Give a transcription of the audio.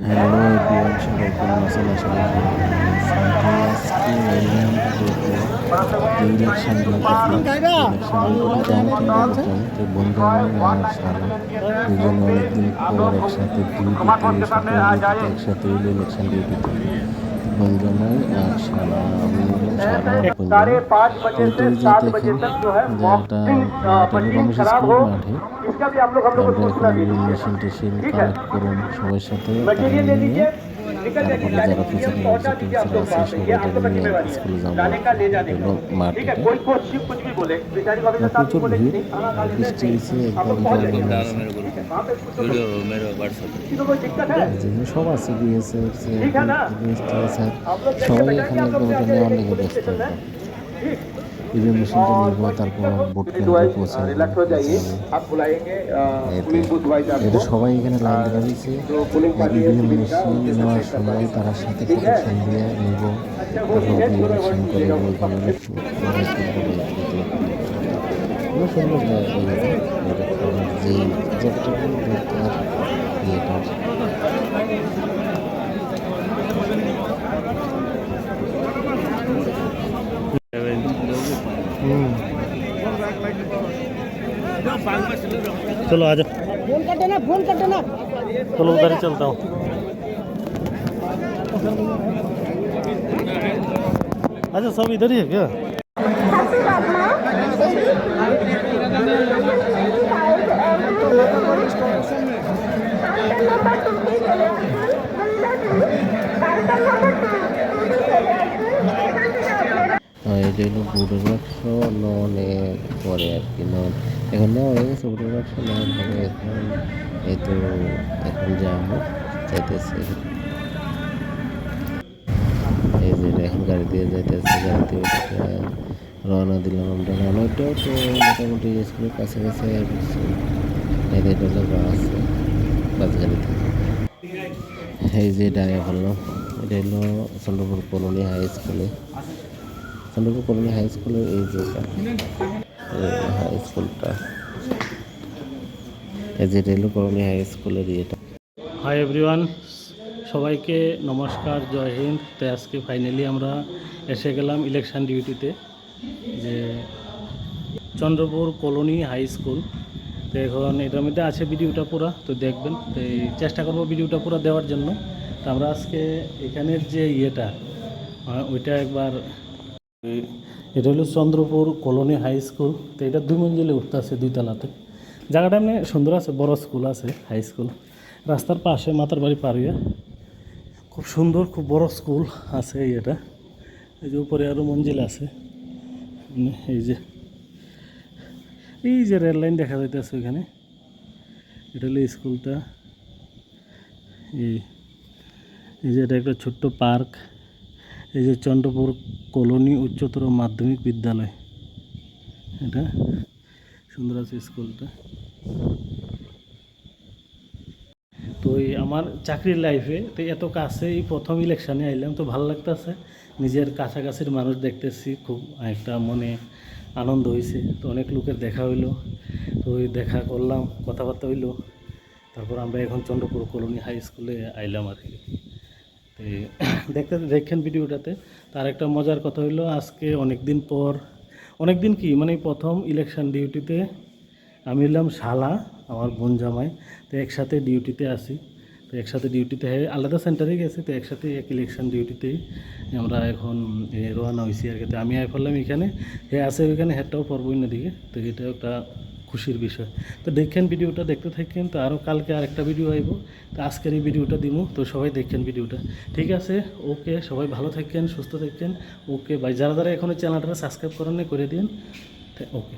Hello everyone, সবাই কেমন আছেন? আশা করি আজকে এলাম ইলেকশন কাউন্টিং ইলেকশন বন্ধু আর সারা দুজনে অনেকদিন পর একসাথে ডিউটিতে একসাথে ইলেকশন ডিউটিতে साढ़े पाँच बजे से सात बजे तक जो है खराब हो इसका भी आप लोग हम लोग को सूचना दीजिए। ठीक है। मटेरियल दे दीजिए সব আছে সবাই এখানে একদম ব্যস্ত स्टेशन है ठीक ইভিএম মেশিনটা নিব তারপর ভোট কেন্দ্রে পৌঁছে रिलैक्स हो जाइए आप बुलाएंगे अ, पुलिस बूथ वाइज এটা आपको সবাই এখানে লাইন ধরে রয়েছে जो पुलिस पार्टी है ইভিএম पुलिस का মেশিন उनके নেওয়ার साथ चेक সময় करवाइए তার সাথে ঠিক আছে? প্রোটেকশন দিয়ে নিব তারপর ইলেকশন করে ওইখানে খুব সুন্দর জায়গা যে যতটুকু দরকার ইয়েটার चलो आ जाओ फ़ोन कर देना फ़ोन कर देना चलो उधर ही चलता हूँ। अच्छा सब इधर ही है क्या? হলো বুটের বাক্স ননের পরে আর কি নন এখন নেওয়া হয়ে গেছে বুটের বাক্স নেওয়ার পরে এখন এই তো এখন যাব যাইতেছে এই যে এখন গাড়ি দিয়ে যাইতেছে, গাড়ি দিয়ে রওনা দিলাম আমরা। রওনাটাও তো মোটামুটি স্কুলের কাছাকাছি যে এটা বাস বাস গাড়িতে এই যে ডাইয়া করলাম এটা হলো চন্দ্রপুর কলোনি হাই স্কুলে চন্দ্রপুর কলোনি হাই স্কুলের এই যে হাই স্কুলটা এই যে রেলু কলোনি হাই স্কুলের ইয়েটা। হাই এভরিওয়ান সবাইকে নমস্কার, জয় হিন্দ। তো আজকে ফাইনালি আমরা এসে গেলাম ইলেকশন ডিউটিতে যে চন্দ্রপুর কলোনি হাই স্কুল তো এখন এটার মধ্যে আছে ভিডিওটা পুরো, তো দেখবেন। তো চেষ্টা করব ভিডিওটা পুরো দেওয়ার জন্য। তো আমরা আজকে এখানের যে ইয়েটা ওইটা একবার এটা হলো চন্দ্রপুর কলোনি হাই স্কুল। তো এটা দুই মঞ্জিলে উঠতে আছে দুই তলাতে। জায়গাটা এমনি সুন্দর আছে, বড় স্কুল আছে, হাই স্কুল। রাস্তার পাশে মাতার বাড়ি পার খুব সুন্দর, খুব বড় স্কুল আছে এই এটা। এই যে উপরে আরও মঞ্জিল আছে। এই যে এই যে রেল লাইন দেখা যাইতেছে ওইখানে। এটা হলো স্কুলটা। এই যে এটা একটা ছোট্ট পার্ক। এই যে চন্দ্রপুর কলোনি উচ্চতর মাধ্যমিক বিদ্যালয়। এটা সুন্দর আছে স্কুলটা। তো এই আমার চাকরির লাইফে তো এত কাছে এই প্রথম ইলেকশানে আইলাম, তো ভালো লাগতেছে। নিজের কাছাকাছির মানুষ দেখতেছি, খুব একটা মনে আনন্দ হয়েছে তো অনেক লোকের দেখা হইল, তো ওই দেখা করলাম, কথাবার্তা হইল। তারপর আমরা এখন চন্দ্রপুর কলোনি হাই স্কুলে আইলাম আর কি। দেখতে দেখেন ভিডিওটাতে তার একটা মজার কথা হইল আজকে অনেক দিন পর অনেক দিন কি মানে প্রথম ইলেকশন ডিউটিতে আমি এলাম শালা আমার বোন জামাই তো একসাথে ডিউটিতে আসি তো একসাথে ডিউটিতে আলাদা সেন্টারে গেছি তো একসাথে এক ইলেকশন ডিউটিতেই আমরা এখন এ, রওনা হয়েছি আর কি। তো আমি আই ফেললাম এখানে হে আছে ওইখানে হেডটাও পড়বই না দিকে তো এটা একটা খুশির বিষয়। তো দেখেন ভিডিওটা, দেখতে থাকেন, তো আরও কালকে আরেকটা ভিডিও আইব। তো আজকের এই ভিডিওটা দিব তো সবাই দেখেন ভিডিওটা। ঠিক আছে? ওকে, সবাই ভালো থাকেন, সুস্থ থাকেন। ওকে, ভাই, যারা যারা এখনও চ্যানেলটা সাবস্ক্রাইব করেন করে দিন। ওকে।